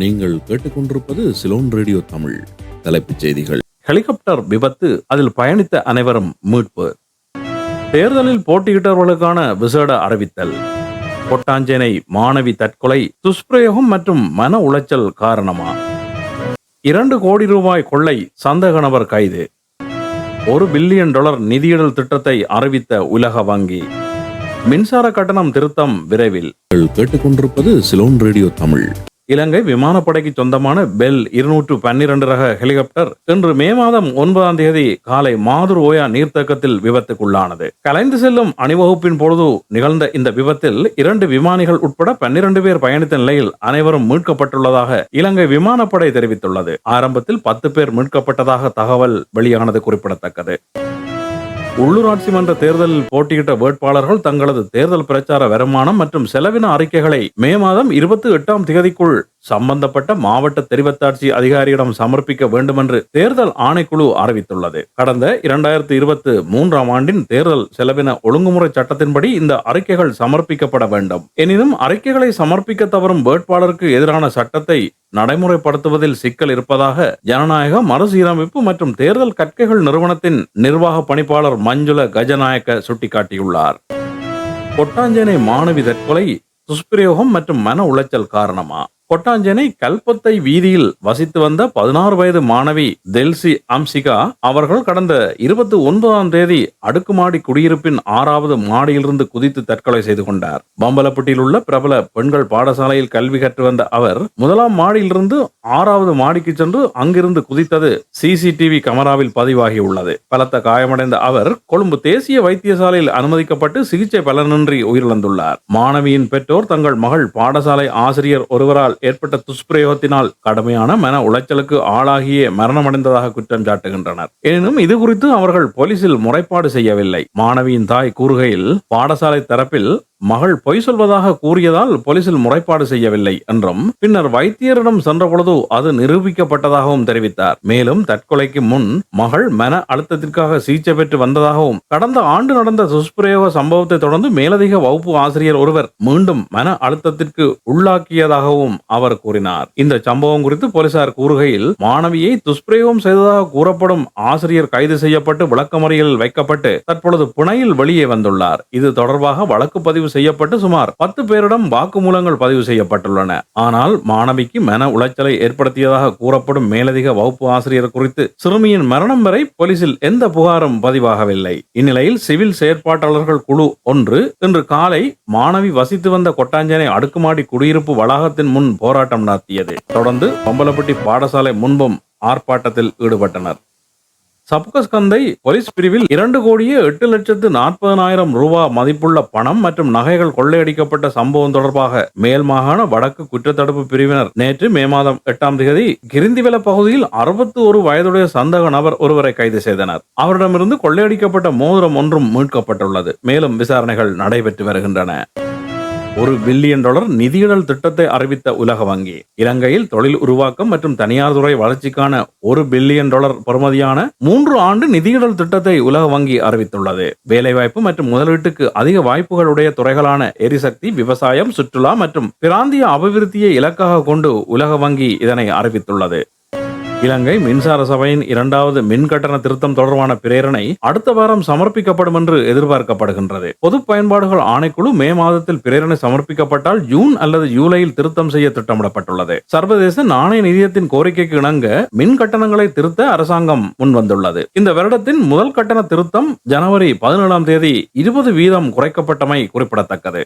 நீங்கள் கேட்டுக்கொண்டிருப்பது Ceylon radio Tamil தலைப்புச் செய்திகள். ஹெலிகாப்டர் விபத்து அதில் பயணித்த அனைவரும் மீட்பு. தேர்தலில் போட்டியிட்டவர்களுக்கான விசேட அறிவித்தல். கொட்டாஞ்சேனை மாணவி தற்கொலை துஷ்பிரயோகம் மற்றும் மன உளைச்சல் காரணமா? இரண்டு கோடி ரூபாய் கொள்ளை சந்தேக நபர் கைது. ஒரு பில்லியன் டாலர் நிதியிடல் திட்டத்தை அறிவித்த உலக வங்கி. மின்சார கட்டணம் திருத்தம் விரைவில். கேட்டுக்கொண்டிருப்பது சிலோன் ரேடியோ தமிழ் இலங்கை விமானப்படைக்கு சொந்தமான பெல் இருநூற்று பன்னிரண்டு ரக ஹெலிகாப்டர் இன்று மே மாதம் ஒன்பதாம் தேதி காலை மாதுர் ஓயா நீர்த்தேக்கத்தில் விபத்துக்குள்ளானது. கலைந்து செல்லும் அணிவகுப்பின் பொழுது நிகழ்ந்த இந்த விபத்தில் இரண்டு விமானிகள் உட்பட பன்னிரண்டு பேர் பயணித்த நிலையில் அனைவரும் மீட்கப்பட்டுள்ளதாக இலங்கை விமானப்படை தெரிவித்துள்ளது. ஆரம்பத்தில் பத்து பேர் மீட்கப்பட்டதாக தகவல் வெளியானது குறிப்பிடத்தக்கது. உள்ளூராட்சி மன்ற தேர்தலில் போட்டியிட்ட வேட்பாளர்கள் தங்களது தேர்தல் பிரச்சார வருமானம் மற்றும் செலவின அறிக்கைகளை மே மாதம் இருபத்தி எட்டாம் தேதிக்குள் சம்பந்தப்பட்ட மாவட்ட தெரிவத்தாட்சி அதிகாரியிடம் சமர்ப்பிக்க வேண்டுமென்று தேர்தல் ஆணைக்குழு அறிவித்துள்ளது. கடந்த இரண்டாயிரத்தி இருபத்தி மூன்றாம் ஆண்டின் தேர்தல் செலவின ஒழுங்குமுறை சட்டத்தின்படி இந்த அறிக்கைகள் சமர்ப்பிக்கப்பட வேண்டும். எனினும் அறிக்கைகளை சமர்ப்பிக்க தவறும் வேட்பாளருக்கு எதிரான சட்டத்தை நடைமுறைப்படுத்துவதில் சிக்கல் இருப்பதாக ஜனநாயக மறுசீரமைப்பு மற்றும் தேர்தல் கற்கைகள் நிறுவனத்தின் நிர்வாக பணிப்பாளர் மஞ்சுள கஜநாயக்க சுட்டிக்காட்டியுள்ளார். கொட்டாஞ்சேனை மாணவி தற்கொலை துஷ்பிரயோகம் மற்றும் மன உளைச்சல் காரணமா? கொட்டாஞ்சேனை கல்பத்தை வீதியில் வசித்து வந்த பதினாறு வயது மாணவி தெல்சி அம்சிகா அவர்கள் கடந்த இருபத்தி ஒன்பதாம் தேதி அடுக்குமாடி குடியிருப்பின் ஆறாவது மாடியிலிருந்து குதித்து தற்கொலை செய்து கொண்டார். பம்பலப்பட்டியில் உள்ள பிரபல பெண்கள் பாடசாலையில் கல்வி கற்று வந்த அவர் முதலாம் மாடியிலிருந்து ஆறாவது மாடிக்கு சென்று அங்கிருந்து குதித்தது சிசிடிவி கமராவில் பதிவாகியுள்ளது. பலத்த காயமடைந்த அவர் கொழும்பு தேசிய வைத்தியசாலையில் அனுமதிக்கப்பட்டு சிகிச்சை பலனின்றி உயிரிழந்துள்ளார். மாணவியின் பெற்றோர் தங்கள் மகள் பாடசாலை ஆசிரியர் ஒருவரால் ஏற்பட்ட துஷ்பிரயோகத்தினால் கடுமையான மன உளைச்சலுக்கு ஆளாகியே மரணமடைந்ததாக குற்றம் சாட்டுகின்றனர். எனினும் இது குறித்து அவர்கள் போலீசில் முறைப்பாடு செய்யவில்லை. மாணவியின் தாய் கூறுகையில் பாடசாலை தரப்பில் மகள் பொய் சொல்வதாக கூறியதால் போலீசில் முறைப்பாடு செய்யவில்லை என்றும் பின்னர் வைத்தியரிடம் சென்றபொழுது அது நிரூபிக்கப்பட்டதாகவும் தெரிவித்தார். மேலும் தற்கொலைக்கு முன் மகள் மன அழுத்தத்திற்காக சிகிச்சை பெற்று வந்ததாகவும் கடந்த ஆண்டு நடந்த துஷ்பிரயோக சம்பவத்தை தொடர்ந்து மேலதிக வகுப்பு ஆசிரியர் ஒருவர் மீண்டும் மன அழுத்தத்திற்கு உள்ளாக்கியதாகவும் அவர் கூறினார். இந்த சம்பவம் குறித்து போலீசார் கூறுகையில் மாணவியை துஷ்பிரயோகம் செய்ததாக கூறப்படும் ஆசிரியர் கைது செய்யப்பட்டு விளக்கமறியலில் வைக்கப்பட்டு தற்பொழுது புனையில் வெளியே வந்துள்ளார். இது தொடர்பாக வழக்கு பதிவு பதிவு செய்யப்பட்டு சுமார் பத்து பேரிடம் வாக்குமூலங்கள் பதிவு செய்யப்பட்டுள்ளன. ஆனால் மாணவிக்கு மன உளைச்சலை ஏற்படுத்தியதாக கூறப்படும் மேலதிக வகுப்பு ஆசிரியர் குறித்து சிறுமியின் மரணம் வரை போலீசில் எந்த புகாரும் பதிவாகவில்லை. இந்நிலையில் சிவில் செயற்பாட்டாளர்கள் குழு ஒன்று இன்று காலை மாணவி வசித்து வந்த கொட்டாஞ்சனை அடுக்குமாடி குடியிருப்பு வளாகத்தின் முன் போராட்டம் நடத்தியது. தொடர்ந்து பம்பலப்பட்டி பாடசாலை முன்பும் ஆர்ப்பாட்டத்தில் ஈடுபட்டனர். சப்கஸ்கந்தை போலீஸ் பிரிவில் இரண்டு கோடியே எட்டு லட்சத்து நாற்பதனாயிரம் ரூபாய் மதிப்புள்ள பணம் மற்றும் நகைகள் கொள்ளையடிக்கப்பட்ட சம்பவம் தொடர்பாக மேல் மாகாண வடக்கு குற்றத்தடுப்பு பிரிவினர் நேற்று மே மாதம் எட்டாம் தேதி கிரிந்திவெல பகுதியில் அறுபத்தி ஒரு வயதுடைய சந்தக நபர் ஒருவரை கைது செய்தனர். அவரிடமிருந்து கொள்ளையடிக்கப்பட்ட மோதிரம் ஒன்றும் மீட்கப்பட்டுள்ளது. மேலும் விசாரணைகள் நடைபெற்று வருகின்றன. ஒரு பில்லியன் டாலர் நிதியிடல் திட்டத்தை அறிவித்த உலக வங்கி. இலங்கையில் தொழில் உருவாக்கம் மற்றும் தனியார் துறை வளர்ச்சிக்கான ஒரு பில்லியன் டாலர் பெறுமதியான மூன்று ஆண்டு நிதியிடல் திட்டத்தை உலக வங்கி அறிவித்துள்ளது. வேலைவாய்ப்பு மற்றும் முதலீட்டுக்கு அதிக வாய்ப்புகளுடைய துறைகளான எரிசக்தி விவசாயம் சுற்றுலா மற்றும் பிராந்திய அபிவிருத்தியை இலக்காக கொண்டு உலக வங்கி இதனை அறிவித்துள்ளது. இலங்கை மின்சார சபையின் இரண்டாவது மின் கட்டண திருத்தம் தொடர்பான பிரேரணை அடுத்த வாரம் சமர்ப்பிக்கப்படும் என்று எதிர்பார்க்கப்படுகின்றது. பொது பயன்பாடுகள் ஆணைக்குழு மே மாதத்தில் பிரேரணை சமர்ப்பிக்கப்பட்டால் ஜூன் அல்லது ஜூலையில் திருத்தம் செய்ய திட்டமிடப்பட்டுள்ளது. சர்வதேச நாணய நிதியத்தின் கோரிக்கைக்கு இணங்க மின் கட்டணங்களை திருத்த அரசாங்கம் முன்வந்துள்ளது. இந்த வருடத்தின் முதல் கட்டண திருத்தம் ஜனவரி பதினேழாம் தேதி இருபது வீதம் குறைக்கப்பட்டமை குறிப்பிடத்தக்கது.